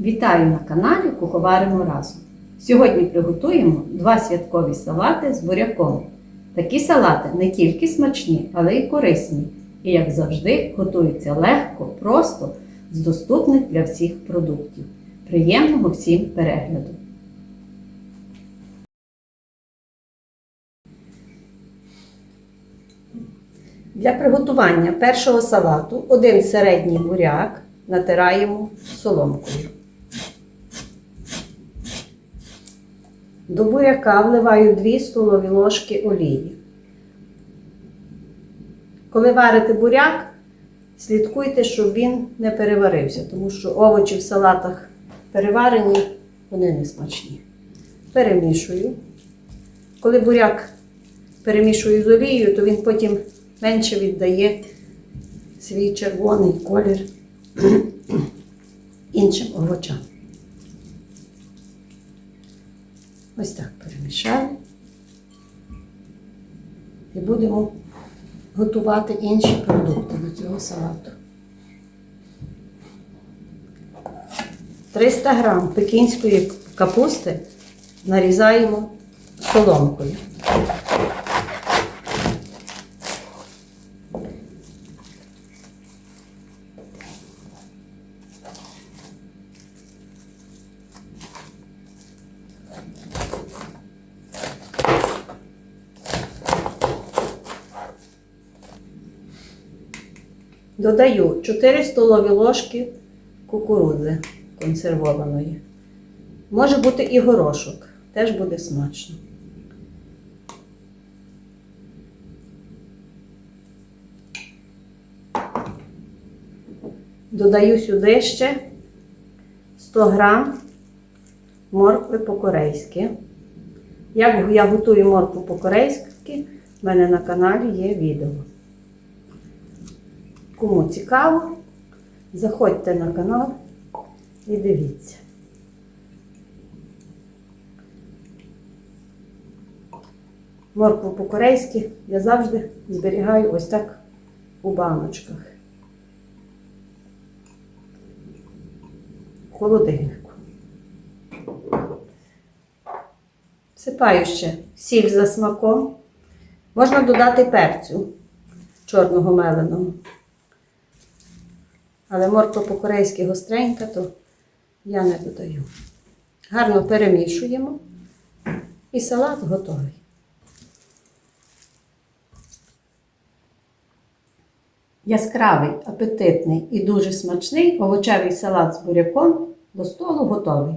Вітаю на каналі Куховаримо разом. Сьогодні приготуємо два святкові салати з буряком. Такі салати не тільки смачні, але й корисні. І, як завжди, готуються легко, просто з доступних для всіх продуктів. Приємного всім перегляду! Для приготування першого салату один середній буряк натираємо соломкою. До буряка вливаю 2 столові ложки олії. Коли варите буряк, слідкуйте, щоб він не переварився, тому що овочі в салатах переварені, вони не смачні. Перемішую. Коли буряк перемішую з олією, то він потім менше віддає свій червоний колір іншим овочам. Ось так перемішаю. І будемо готувати інші продукти до цього салату. 300 грам пекінської капусти нарізаємо соломкою. Додаю 4 столові ложки кукурудзи консервованої. Може бути і горошок, теж буде смачно. Додаю сюди ще 100 грам моркви по-корейськи. Як я готую моркву по-корейськи, в мене на каналі є відео. Кому цікаво, заходьте на канал і дивіться. Моркву по-корейськи я завжди зберігаю ось так у баночках. В холодильнику. Всипаю ще сіль за смаком. Можна додати перцю чорного меленого. Але морква по-корейськи гостренька, то я не додаю. Гарно перемішуємо і салат готовий. Яскравий, апетитний і дуже смачний овочевий салат з буряком до столу готовий.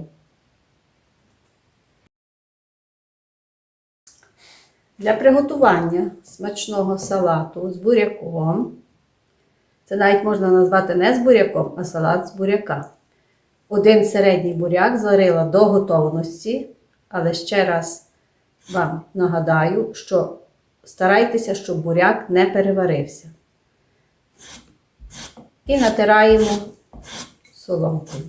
Для приготування смачного салату з буряком це навіть можна назвати не з буряком, а салат з буряка. Один середній буряк зварила до готовності, але ще раз вам нагадаю, що старайтеся, щоб буряк не переварився. І натираємо соломкою.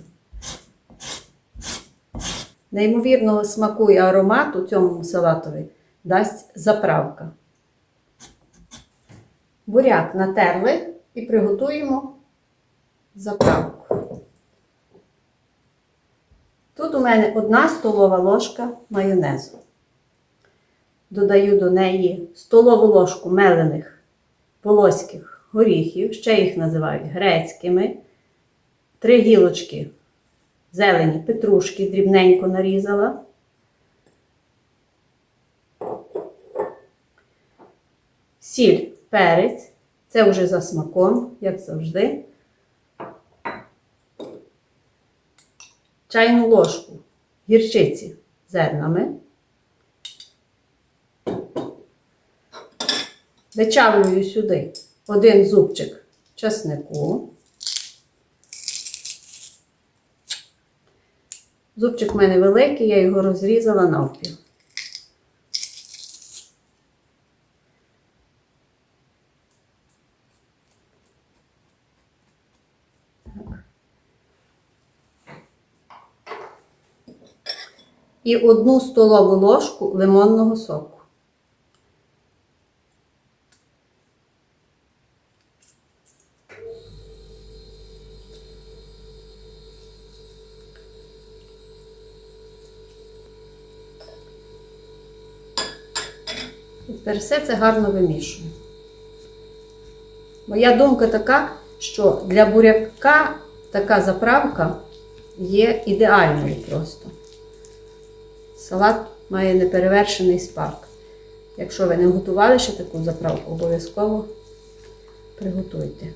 Неймовірного смаку і аромату цьому салатові дасть заправка. Буряк натерли і приготуємо заправку. Тут у мене одна столова ложка майонезу. Додаю до неї столову ложку мелених полоських горіхів, ще їх називають грецькими, три гілочки зелені петрушки дрібненько нарізала. Сіль, перець. Це вже за смаком, як завжди. Чайну ложку гірчиці зернами. Вичавлюю сюди один зубчик часнику. Зубчик в мене великий, я його розрізала навпіл. і одну столову ложку лимонного соку. Тепер все це гарно вимішую. Моя думка така, що для буряка така заправка є ідеальною просто. Салат має неперевершений смак. Якщо ви не готували ще таку заправку, обов'язково приготуйте.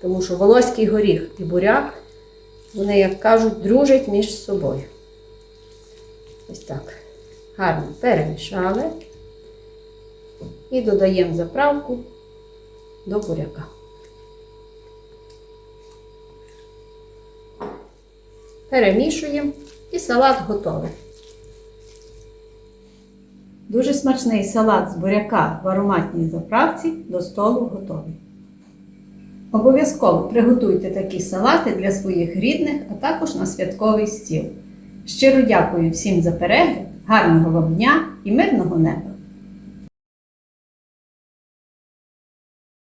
Тому що волоський горіх і буряк, вони, як кажуть, дружать між собою. Ось так. Гарно перемішали. І додаємо заправку до буряка. Перемішуємо і салат готовий. Дуже смачний салат з буряка в ароматній заправці до столу готовий. Обов'язково приготуйте такі салати для своїх рідних, а також на святковий стіл. Щиро дякую всім за перегляд, гарного вам дня і мирного неба!